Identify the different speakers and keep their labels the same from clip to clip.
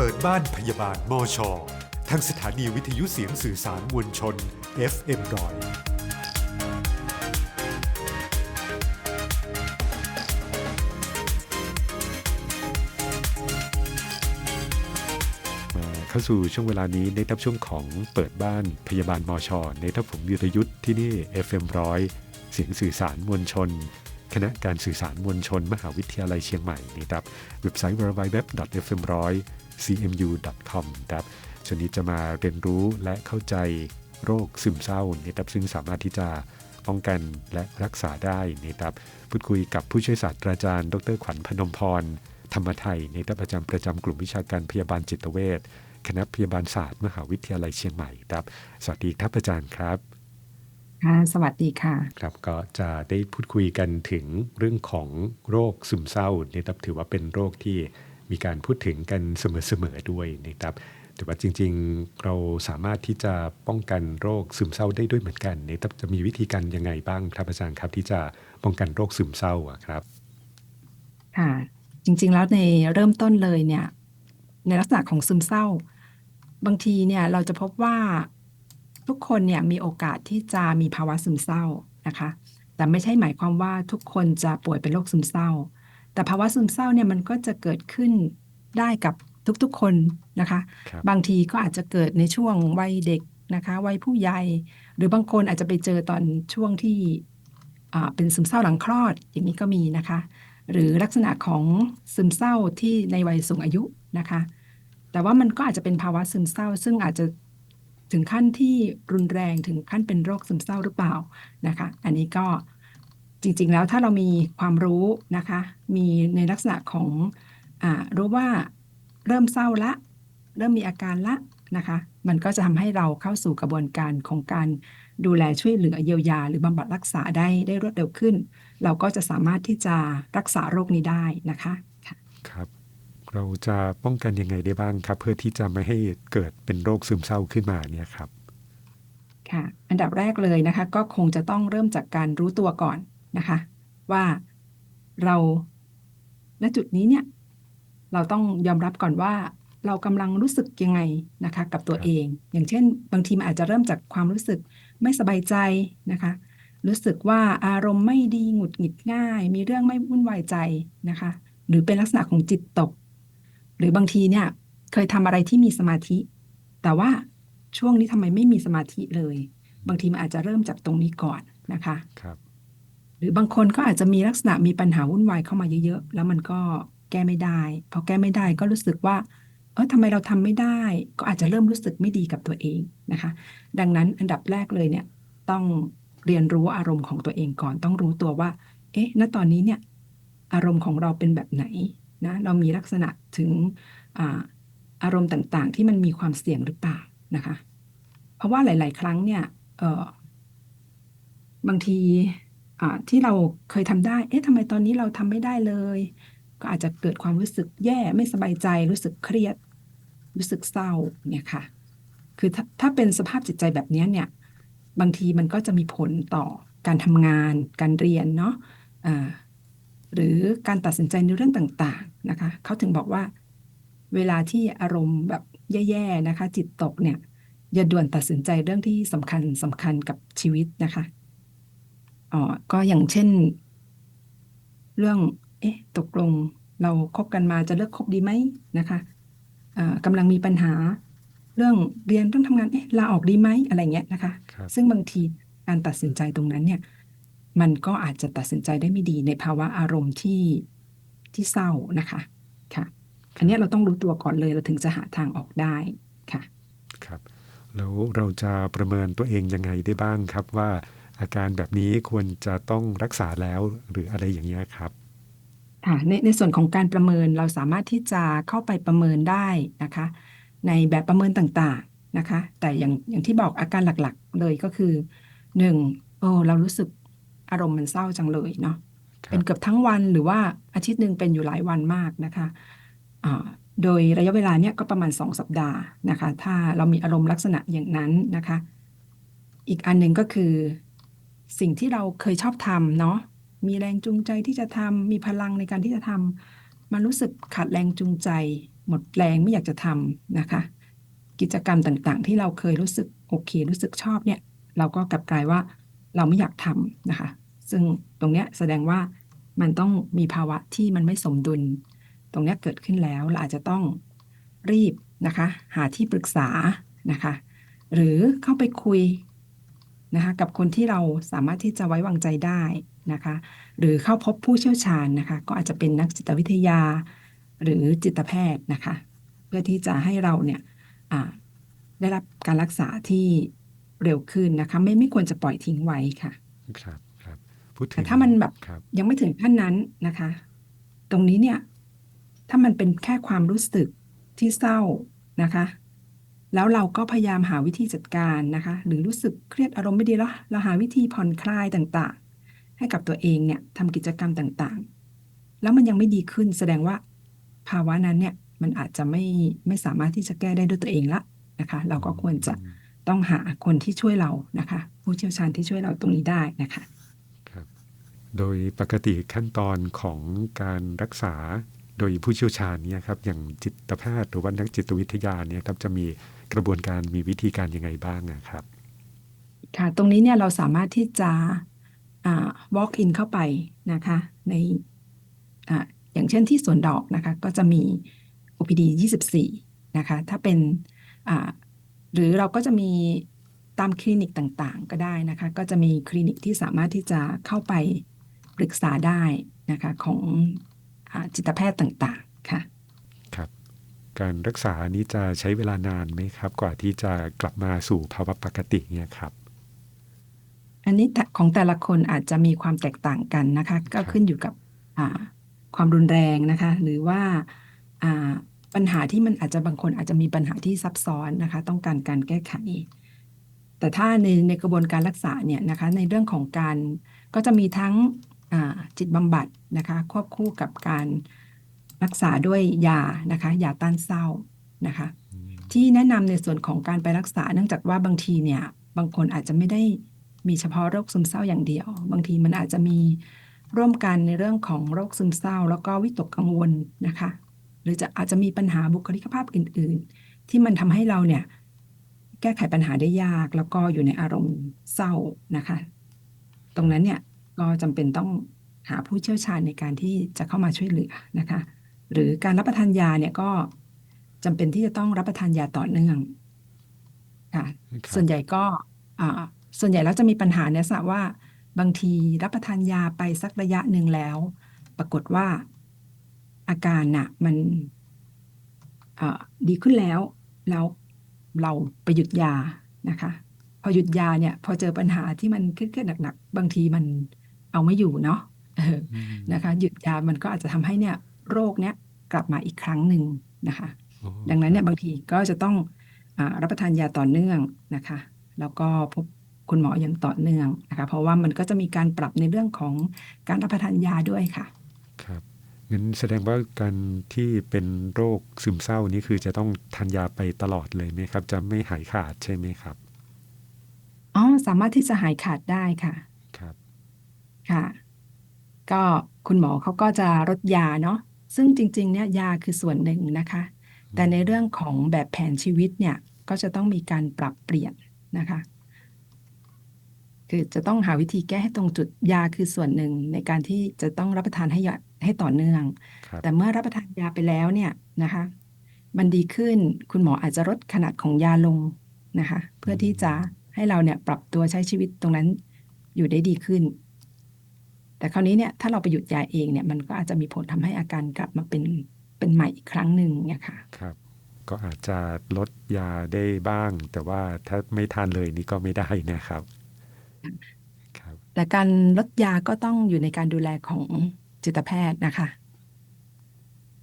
Speaker 1: เปิดบ้านพยาบาลมอชทางสถานีวิทยุเสียงสื่อสารมวลชน FM ร้อยเข้าสู่ช่วงเวลานี้ในทับช่วงของเปิดบ้านพยาบาลมอชในทับผมวิรยุทธที่นี่ FM ร้อยเสียงสื่อสารมวลชน คณะการสื่อสารมวลชน มหาวิทยาลัยเชียงใหม่นะครับเว็บไซต์ www.fm100cmu.com ครับช่วงนี้จะมาเรียนรู้และเข้าใจโรคซึมเศร้านะครับซึ่งสามารถที่จะป้องกันและรักษาได้นะครับพูดคุยกับผู้ช่วยศาสตราจารย์ ดรขวัญพนมพร ธรรมไทยในตัประจำประจำกลุ่มวิชาการพยาบาลจิตเวชคณะพยาบาลศาสตร์ มหาวิทยาลัยเชียงใหม่ครับ สวัสดีครับอาจารย์ครับ
Speaker 2: ค่ะ สวัสดีค่ะ
Speaker 1: ครับก็จะได้พูดคุยกันถึงเรื่องของโรคซึมเศร้านะครับถือว่าเป็นโรคที่มีการพูดถึงกันเสมอๆด้วยนะครับแต่ว่าจริงๆเราสามารถที่จะป้องกันโรคซึมเศร้าได้ด้วยเหมือนกันนะครับจะมีวิธีการยังไงบ้างครับอาจารย์ครับ ที่จะป้องกันโรคซึมเศร้าอะครับ
Speaker 2: ค่ะ จริงๆแล้วในเริ่มต้นเลยเนี่ย ในลักษณะของซึมเศร้า บางทีเนี่ยเราจะพบว่า ทุกคนเนี่ยมีโอกาสที่จะมีภาวะซึมเศร้านะคะ แต่ไม่ใช่หมายความว่าทุกคนจะป่วยเป็นโรคซึมเศร้า แต่ภาวะซึมเศร้าเนี่ยมันก็จะเกิดขึ้นได้กับทุกๆคนนะคะ
Speaker 1: ครับ
Speaker 2: บางทีก็อาจจะเกิดในช่วงวัยเด็กนะคะวัยผู้ใหญ่หรือบางคนอาจจะไปเจอตอนช่วงที่อ่าเป็นซึมเศร้าหลังคลอดอย่างนี้ก็มีนะคะ หรือลักษณะของซึมเศร้าที่ในวัยสูงอายุนะคะ แต่ว่ามันก็อาจจะเป็นภาวะซึมเศร้า ซึ่งอาจจะ ถึงขั้นที่รุนแรงถึงขั้นเป็นโรคซึมเศร้าหรือเปล่านะคะ อันนี้ก็จริงๆแล้วถ้าเรามีความรู้นะคะ มีในลักษณะของอรู้ว่าเริ่มเศร้าละ เริ่มมีอาการละนะคะ มันก็จะทำให้เราเข้าสู่กระบวนการของการดูแลช่วยเหลือเยียวยา หรือบำบัดรักษาได้ได้รวดเร็วขึ้น เราก็จะสามารถที่จะรักษาโรคนี้ได้นะคะค
Speaker 1: รับ เราจะป้องกันยังไงได้บ้างครับ เพื่อที่จะไม่ให้เกิดเป็นโรคซึมเศร้าขึ้นมาเนี่ยครับ
Speaker 2: ค่ะ อันดับแรกเลยนะคะ ก็คงจะต้องเริ่มจากการรู้ตัวก่อนนะคะ ว่าเราณจุดนี้เนี่ย เราต้องยอมรับก่อนว่า เรากำลังรู้สึกยังไงนะคะ กับตัวเอง อย่างเช่น บางทีมันอาจจะเริ่มจากความรู้สึกไม่สบายใจนะคะรู้สึกว่าอารมณ์ไม่ดีหงุดหงิดง่าย มีเรื่องไม่วุ่นวายใจนะคะ หรือเป็นลักษณะของจิตตก หรือบางทีเนี่ย เคยทำอะไรที่มีสมาธิ แต่ว่าช่วงนี้ทำไมไม่มีสมาธิเลย บางทีมันอาจจะเริ่มจากตรงนี้ก่อนนะคะ
Speaker 1: ครับ
Speaker 2: หรือบางคนก็อาจจะมีลักษณะมีปัญหาวุ่นวายเข้ามาเยอะๆแล้วมันก็แก้ไม่ได้พอแก้ไม่ได้ก็รู้สึกว่าเออทำไมเราทำไม่ได้ ก็อาจจะเริ่มรู้สึกไม่ดีกับตัวเองนะคะ ดังนั้นอันดับแรกเลยเนี่ยต้องเรียนรู้อารมณ์ของตัวเองก่อน ต้องรู้ตัวว่า เอ๊ะ ณตอนนี้เนี่ย อารมณ์ของเราเป็นแบบไหน นะเรามีลักษณะถึงอารมณ์ต่างๆ ที่มันมีความเสี่ยงหรือเปล่านะคะ เพราะว่าหลาย ๆ ครั้งเนี่ยบางทีที่เราเคยทำได้ เอ๊ะทำไมตอนนี้เราทำไม่ได้เลย ก็อาจจะเกิดความรู้สึกแย่ไม่สบายใจ รู้สึกเครียด รู้สึกเศร้าเนี่ยค่ะ คือถ้าถ้าเป็นสภาพจิตใจแบบนี้เนี่ย บางทีมันก็จะมีผลต่อการทำงาน การเรียนเนาะอ่า หรือการตัดสินใจในเรื่องต่างๆนะคะเขาถึงบอกว่า เวลาที่อารมณ์แบบแย่ๆนะคะ จิตตกเนี่ย อย่าด่วนตัดสินใจเรื่องที่สำคัญสำคัญกับชีวิตนะคะอ๋อก็อย่างเช่น เรื่อง เอ๊ะ ตกลงเราคบกันมาจะเลิกคบดีไหมนะคะอ่ากำลังมีปัญหาเรื่องเรียนเรื่องทำงานเอ๊ะลาออกดีไหมอะไรเงี้ยนะคะ
Speaker 1: ครับ
Speaker 2: ซึ่งบางทีการตัดสินใจตรงนั้นเนี่ย มันก็อาจจะตัดสินใจได้ไม่ดีในภาวะอารมณ์ที่ที่เศร้านะคะค่ะอันเนี้ยเราต้องรู้ตัวก่อนเลยเราถึงจะหาทางออกได้ค่ะ
Speaker 1: ครับแล้วเราจะประเมินตัวเองยังไงได้บ้างครับว่าอาการแบบนี้ควรจะต้องรักษาแล้วหรืออะไรอย่างเงี้ยครับ
Speaker 2: ค่ะในในส่วนของการประเมินเราสามารถที่จะเข้าไปประเมินได้นะคะ ในแบบประเมินต่างๆนะคะ แต่อย่างอย่างที่บอกอาการหลักๆเลยก็คือหนึ่งโอ้เรารู้สึก อารมณ์มันเศร้าจังเลยเนาะ
Speaker 1: ครับ
Speaker 2: เป็นเกือบทั้งวันหรือว่าอาทิตย์หนึ่งเป็นอยู่หลายวันมากนะคะอ่าโดยระยะเวลาเนี้ยก็ประมาณสองสัปดาห์นะคะ ถ้าเรามีอารมณ์ลักษณะอย่างนั้นนะคะ อีกอันหนึ่งก็คือ สิ่งที่เราเคยชอบทำเนาะมีแรงจูงใจที่จะทำมีพลังในการที่จะทำมันรู้สึกขาดแรงจูงใจ หมดแรงไม่อยากจะทำนะคะ กิจกรรมต่างๆ ที่เราเคยรู้สึกโอเค รู้สึกชอบเนี่ย เราก็กลับกลายว่า เราไม่อยากทำนะคะ ซึ่งตรงเนี้ยแสดงว่ามันต้องมีภาวะที่มันไม่สมดุล ตรงเนี้ยเกิดขึ้นแล้วเราอาจจะต้องรีบนะคะ หาที่ปรึกษานะคะ หรือเข้าไปคุยนะคะกับคนที่เราสามารถที่จะไว้วางใจได้นะคะ หรือเข้าพบผู้เชี่ยวชาญนะคะ ก็อาจจะเป็นนักจิตวิทยา หรือจิตแพทย์นะคะ เพื่อที่จะให้เราเนี่ยได้รับการรักษาที่ เร็วขึ้นนะคะ ไม่ไม่ควรจะปล่อยทิ้งไว้ค่ะ
Speaker 1: ครับครับพูดถึ
Speaker 2: แต่
Speaker 1: ง
Speaker 2: ถ้ามันแบบ
Speaker 1: ครับ
Speaker 2: ยังไม่ถึงขั้นนั้นนะคะ ตรงนี้เนี่ย ถ้ามันเป็นแค่ความรู้สึกที่เศร้านะคะ แล้วเราก็พยายามหาวิธีจัดการนะคะ หรือรู้สึกเครียดอารมณ์ไม่ดีแล้ว เราหาวิธีผ่อนคลายต่างๆ ให้กับตัวเองเนี่ยทำกิจกรรมต่างๆ แล้วมันยังไม่ดีขึ้นแสดงว่า ภาวะนั้นเนี่ยมันอาจจะไม่ไม่สามารถที่จะแก้ได้ด้วยตัวเองละนะคะ เราก็ควรจะ ต้องหาคนที่ช่วยเรานะคะ ผู้เชี่ยวชาญที่ช่วยเราตรงนี้ได้นะคะ
Speaker 1: ครับโดยปกติขั้นตอนของการรักษาโดยผู้เชี่ยวชาญเนี่ยครับอย่างจิตแพทย์หรือว่านักจิตวิทยาเนี่ยครับจะมีกระบวนการมีวิธีการยังไงบ้างนะครับ
Speaker 2: ค่ะตรงนี้เนี่ยเราสามารถที่จะอ่า walk in เข้าไปนะคะ ในอ่าอย่างเช่นที่สวนดอกนะคะ ก็จะมี OPD 24 นะคะ ถ้าเป็นอ่า หรือเราก็จะมีตามคลินิกต่างๆ ก็ได้นะคะ ก็จะมีคลินิกที่สามารถที่จะเข้าไปปรึกษาได้นะคะของอาจิตแพทย์ต่างๆค่ะ
Speaker 1: ครับการรักษานี้จะใช้เวลานานไหมครับ กว่าที่จะกลับมาสู่ภาวะปกติเนี่ยครับ
Speaker 2: อันนี้แต่ของแต่ละคนอาจจะมีความแตกต่างกันนะคะ ก็ขึ้นอยู่กับอ่าความรุนแรงนะคะ หรือว่าอ่า ปัญหาที่มันอาจจะบางคนอาจจะมีปัญหาที่ซับซ้อนนะคะ ต้องการการแก้ไข แต่ถ้าในในกระบวนการรักษาเนี่ยนะคะในเรื่องของการก็จะมีทั้งอ่าจิตบำบัดนะคะควบคู่กับการรักษาด้วยยานะคะยาต้านเศร้านะคะ ที่แนะนำในส่วนของการไปรักษา เนื่องจากว่าบางทีเนี่ยบางคนอาจจะไม่ได้มีเฉพาะโรคซึมเศร้าอย่างเดียว บางทีมันอาจจะมีร่วมกันในเรื่องของโรคซึมเศร้า แล้วก็วิตกกังวลนะคะห รือจะอาจจะมีปัญหาบุคลิกภาพอื่น ๆ ที่มันทำให้เราเนี่ยแก้ไขปัญหาได้ยาก แล้วก็อยู่ในอารมณ์เศร้านะคะ ตรงนั้นเนี่ยก็จำเป็นต้องหาผู้เชี่ยวชาญในการที่จะเข้ามาช่วยเหลือนะคะ หรือการรับประทานยาเนี่ยก็จำเป็นที่จะต้องรับประทานยาต่อเนื่องค่ะ
Speaker 1: ครับ
Speaker 2: ส่วนใหญ่ก็อ่าส่วนใหญ่แล้วจะมีปัญหาในลักษณะว่าบางทีรับประทานยาไปสักระยะหนึ่งแล้ว ปรากฏว่า อาการน่ะ มันอ่าดีขึ้นแล้ว แล้วเราไปหยุดยานะคะ พอหยุดยาเนี่ย พอเจอปัญหาที่มันเครียดๆหนักๆบางทีมันเอาไม่อยู่เนาะเออ
Speaker 1: อืม
Speaker 2: นะคะ หยุดยามันก็อาจจะทำให้เนี่ย โรคเนี้ยกลับมาอีกครั้งหนึ่งนะคะ
Speaker 1: โอ้
Speaker 2: ดังนั้นเนี่ยบางทีก็จะต้องอารับประทานยาต่อเนื่องนะคะ แล้วก็พบคุณหมออย่างต่อเนื่องนะคะ เพราะว่ามันก็จะมีการปรับในเรื่องของการรับประทานยาด้วยค่ะ
Speaker 1: ครับ งั้นแสดงว่าการที่เป็นโรคซึมเศร้านี่คือจะต้องทานยาไปตลอดเลยไหมครับ จะไม่หายขาดใช่ไหมครับ
Speaker 2: อ๋อสามารถที่จะหายขาดได้ค่ะ
Speaker 1: ครับ
Speaker 2: ค่ะ ก็คุณหมอเขาก็จะลดยาเนาะซึ่งจริง ๆ เนี่ยยาคือส่วนหนึ่งนะคะ แต่ในเรื่องของแบบแผนชีวิตเนี่ยก็จะต้องมีการปรับเปลี่ยนนะคะคือจะต้องหาวิธีแก้ให้ตรงจุดยาคือส่วนหนึ่งในการที่จะต้องรับประทานให้ยา ให้ต่อเนื่อง
Speaker 1: ครับ
Speaker 2: แต่เมื่อรับประทานยาไปแล้วเนี่ยนะคะ มันดีขึ้นคุณหมออาจจะลดขนาดของยาลงนะคะ เพื่อที่จะให้เราเนี่ยปรับตัวใช้ชีวิตตรงนั้นอยู่ได้ดีขึ้น แต่คราวนี้เนี่ยถ้าเราไปหยุดยาเองเนี่ยมันก็อาจจะมีผลทำให้อาการกลับมาเป็นเป็นใหม่อีกครั้งหนึ่งเนี่ยค่ะ
Speaker 1: ครับ ก็อาจจะลดยาได้บ้าง แต่ว่าถ้าไม่ทานเลยนี่ก็ไม่ได้นะครับครับ
Speaker 2: แต่การลดยาก็ต้องอยู่ในการดูแลของ จิตแพทย์นะคะ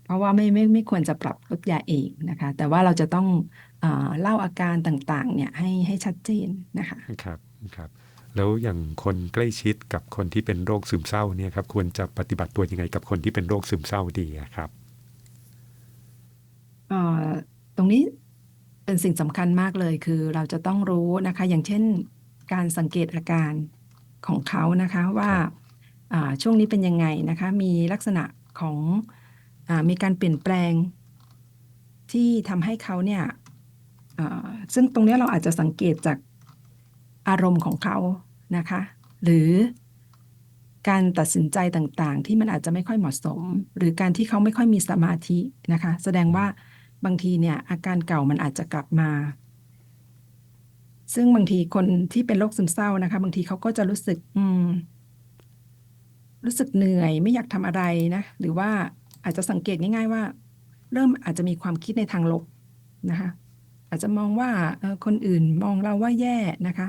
Speaker 2: เพราะว่าไม่ไม่ไม่ควรจะปรับลดยาเองนะคะ แต่ว่าเราจะต้องเอ่อเล่าอาการต่างๆ เนี่ยให้ให้ชัดเจนนะคะ
Speaker 1: ครับครับ แล้วอย่างคนใกล้ชิดกับคนที่เป็นโรคซึมเศร้าเนี่ยครับควรจะปฏิบัติตัวยังไงกับคนที่เป็นโรคซึมเศร้าดีอะครับ
Speaker 2: เอ่อตรงนี้เป็นสิ่งสำคัญมากเลยคือเราจะต้องรู้นะคะ อย่างเช่นการสังเกตอาการของเขานะคะว่า
Speaker 1: ครับ
Speaker 2: อ่า ช่วงนี้เป็นยังไงนะคะ มีลักษณะของอมีการเปลี่ยนแปลง ที่ทำให้เขาเนี่ยซึ่งตรงนี้เราอาจจะสังเกตจากอารมณ์ของเขานะคะ หรือการตัดสินใจต่างๆ ที่มันอาจจะไม่ค่อยเหมาะสม หรือการที่เขาไม่ค่อยมีสมาธินะคะ แสดงว่าบางทีเนี่ยอาการเก่ามันอาจจะกลับมา ซึ่งบางทีคนที่เป็นโรคซึมเศร้านะคะ บางทีเขาก็จะรู้สึก อืม รู้สึกเหนื่อยไม่อยากทำอะไรนะ หรือว่าอาจจะสังเกตง่าย ๆ ว่า เริ่มอาจจะมีความคิดในทางลบนะคะอาจจะมองว่าเอ่อคนอื่นมองเราว่าแย่นะคะ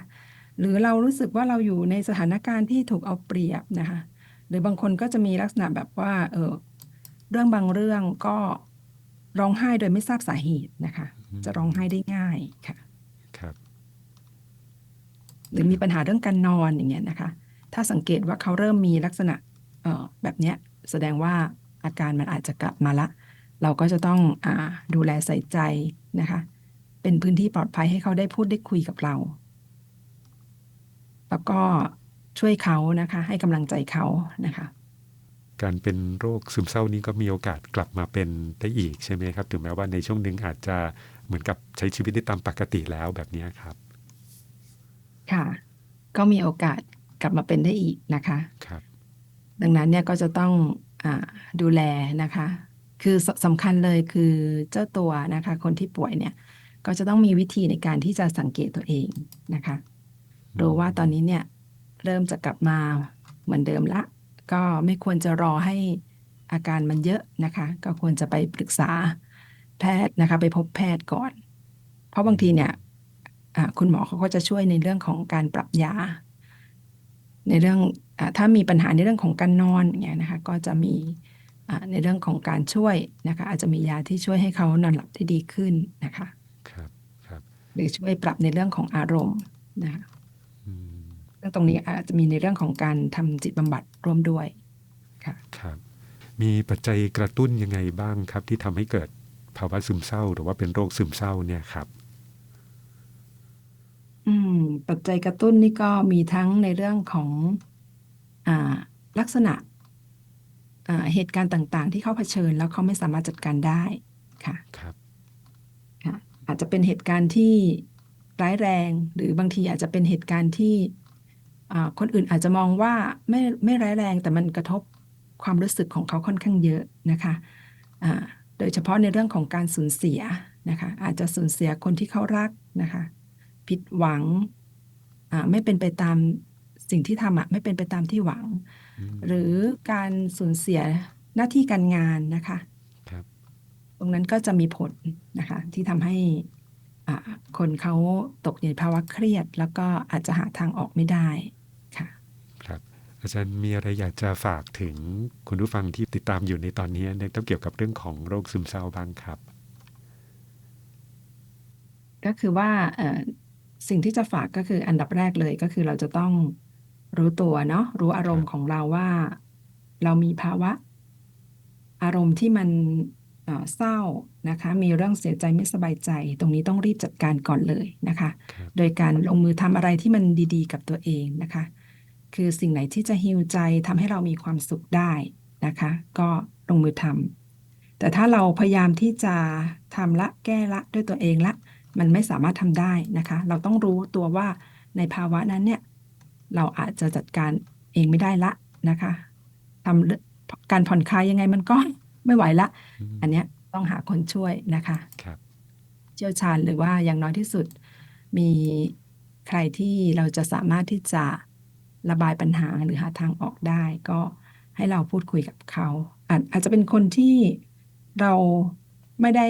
Speaker 2: หรือเรารู้สึกว่าเราอยู่ในสถานการณ์ที่ถูกเอาเปรียบนะคะหรือบางคนก็จะมีลักษณะแบบว่าเออเรื่องบางเรื่องก็ร้องไห้โดยไม่ทราบสาเหตุนะคะ จะร้องไห้ได้ง่ายค่ะ
Speaker 1: ครับ
Speaker 2: หรือมีปัญหาเรื่องการนอนอย่างเงี้ยนะคะ ถ้าสังเกตว่าเขาเริ่มมีลักษณะเอ่อแบบเนี้ยแสดงว่าอาการมันอาจจะกลับมาละ เราก็จะต้องอาดูแลใส่ใจนะคะ เป็นพื้นที่ปลอดภัยให้เขาได้พูดได้คุยกับเรา แล้วก็ช่วยเขานะคะ ให้กำลังใจเขานะคะ
Speaker 1: การเป็นโรคซึมเศร้านี้ก็มีโอกาสกลับมาเป็นได้อีกใช่ไหมครับ ถึงแม้ว่าในช่วงหนึ่งอาจจะเหมือนกับใช้ชีวิตได้ตามปกติแล้วแบบเนี้ยครับ
Speaker 2: ค่ะ ก็มีโอกาส กลับมาเป็นได้อีกนะคะ
Speaker 1: ครับ
Speaker 2: ดังนั้นเนี่ยก็จะต้องอาดูแลนะคะ คือสสำคัญเลยคือเจ้าตัวนะคะ คนที่ป่วยเนี่ย ก็จะต้องมีวิธีในการที่จะสังเกตตัวเองนะคะรู้ว่าตอนนี้เนี่ยเริ่มจะกลับมาเหมือนเดิมละ ก็ไม่ควรจะรอให้อาการมันเยอะนะคะ ก็ควรจะไปปรึกษาแพทย์นะคะ ไปพบแพทย์ก่อน เพราะบางทีเนี่ยอ่าคุณหมอเขาก็จะช่วยในเรื่องของการปรับยา ในเรื่องอาถ้ามีปัญหาในเรื่องของการนอนอย่างเงี้ยนะคะก็จะมีอ่าในเรื่องของการช่วยนะคะอาจจะมียาที่ช่วยให้เขานอนหลับได้ดีขึ้นนะคะ
Speaker 1: ครับครับ
Speaker 2: หรือช่วยปรับในเรื่องของอารมณ์นะคะ
Speaker 1: อืม
Speaker 2: ซึ่งตรงนี้อาจจะมีในเรื่องของการทำจิตบำบัดร่วมด้วยค่ะ
Speaker 1: ครับมีปัจจัยกระตุ้นยังไงบ้างครับ ที่ทำให้เกิดภาวะซึมเศร้า หรือว่าเป็นโรคซึมเศร้าเนี่ยครับ
Speaker 2: อืม ปัจจัยกระตุ้นนี่ก็มีทั้งในเรื่องของ อ่า ลักษณะ อ่า เหตุการณ์ต่าง ๆ ที่เขาเผชิญ แล้วเขาไม่สามารถจัดการได้ค่ะ
Speaker 1: ครับ
Speaker 2: ค่ะ อาจจะเป็นเหตุการณ์ที่ร้ายแรง หรือบางทีอาจจะเป็นเหตุการณ์ที่ อ่า คนอื่นอาจจะมองว่าไม่ไม่ร้ายแรง แต่มันกระทบความรู้สึกของเขาค่อนข้างเยอะนะคะ อ่า โดยเฉพาะในเรื่องของการสูญเสียนะคะ อาจจะสูญเสียคนที่เขารักนะคะ ผิดหวังอ่าไม่เป็นไปตามสิ่งที่ทำอะไม่เป็นไปตามที่หวัง
Speaker 1: อืม
Speaker 2: หรือการสูญเสียหน้าที่การงานนะคะ
Speaker 1: ครับ
Speaker 2: ตรงนั้นก็จะมีผลนะคะ ที่ทำให้อ่าคนเขาตกอยู่ในภาวะเครียด แล้วก็อาจจะหาทางออกไม่ได้ค่ะ
Speaker 1: ครับ อาจารย์มีอะไรอยากจะฝากถึงคุณผู้ฟังที่ติดตามอยู่ในตอนนี้ในต้องเกี่ยวกับเรื่องของโรคซึมเศร้าบ้างครับ
Speaker 2: ก็คือว่าเอ่อ สิ่งที่จะฝากก็คืออันดับแรกเลยก็คือเราจะต้องรู้ตัวเนาะรู้อารมณ์ของเราว่า เรามีภาวะ อารมณ์ที่มันเอ่อเศร้านะคะ มีเรื่องเสียใจไม่สบายใจ ตรงนี้ต้องรีบจัดการก่อนเลยนะคะ
Speaker 1: ครับ
Speaker 2: โดยการลงมือทำอะไรที่มันดีๆ กับตัวเองนะคะ คือสิ่งไหนที่จะฮิวใจทำให้เรามีความสุขได้นะคะ ก็ลงมือทำแต่ถ้าเราพยายามที่จะทำละแก้ละด้วยตัวเองละ มันไม่สามารถทำได้นะคะ เราต้องรู้ตัวว่าในภาวะนั้นเนี่ยเราอาจจะจัดการเองไม่ได้ละนะคะทำเรื่องการผ่อนคลายยังไงมันก็ไม่ไหวละ
Speaker 1: อืม
Speaker 2: อันเนี้ยต้องหาคนช่วยนะคะ
Speaker 1: ครับ
Speaker 2: เชี่ยวชาญหรือว่าอย่างน้อยที่สุดมีใครที่เราจะสามารถที่จะระบายปัญหาหรือหาทางออกได้ ก็ให้เราพูดคุยกับเขาอาจอาจจะเป็นคนที่เราไม่ได้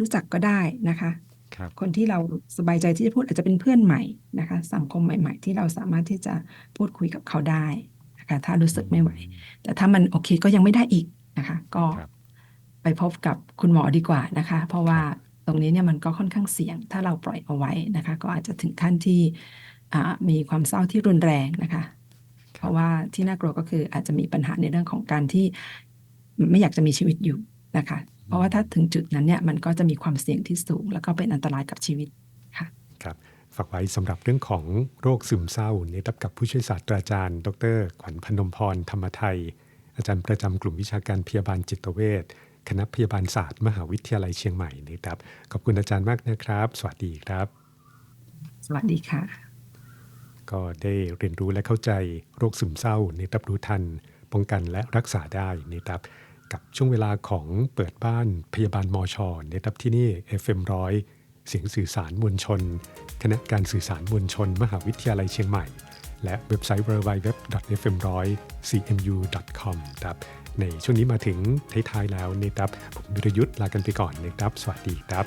Speaker 2: รู้จักก็ได้นะคะ
Speaker 1: ครับ
Speaker 2: คนที่เราสบายใจที่จะพูดอาจจะเป็นเพื่อนใหม่นะคะ สังคมใหม่ ๆ ที่เราสามารถที่จะพูดคุยกับเขาได้นะคะถ้ารู้สึกไม่ไหว แต่ถ้ามันโอเคก็ยังไม่ได้อีกนะคะ ก็
Speaker 1: ครับ
Speaker 2: ไปพบกับคุณหมอดีกว่านะคะ เพราะว่าตรงนี้เนี่ยมันก็ค่อนข้างเสี่ยง ถ้าเราปล่อยเอาไว้นะคะ ก็อาจจะถึงขั้นที่อ่ามีความเศร้าที่รุนแรงนะคะ เพราะว่าที่น่ากลัวก็คืออาจจะมีปัญหาในเรื่องของการที่ไม่อยากจะมีชีวิตอยู่นะคะ เพราะว่าถ้าถึงจุดนั้นเนี่ยมันก็จะมีความเสี่ยงที่สูง แล้วก็เป็นอันตรายกับชีวิตค่ะ
Speaker 1: ครับฝากไว้สำหรับเรื่องของโรคซึมเศร้าเนี่ยรับกับผู้ช่วยศาสตราจารย์ ดร ขวัญพนมพรธรรมไทย อาจารย์ประจำกลุ่มวิชาการพยาบาลจิตเวชคณะพยาบาลศาสตร์ มหาวิทยาลัยเชียงใหม่นะครับขอบคุณอาจารย์มากนะครับ สวัสดีครับ
Speaker 2: สวัสดีค่ะ
Speaker 1: ก็ได้เรียนรู้และเข้าใจโรคซึมเศร้านะครับรู้ทัน ป้องกันและรักษาได้นะครับ กับช่วงเวลาของเปิดบ้านพยาบาลมอชอนะครับที่นี่ FM ร้อยเสียงสื่อสารมวลชน คณะการสื่อสารมวลชน มหาวิทยาลัยเชียงใหม่ และเว็บไซต์ www.fm100cmu.com ครับในช่วงนี้มาถึงท้ายๆแล้วนะครับผมวิรยุทธ์ลากันไปก่อนนะครับ สวัสดีครับ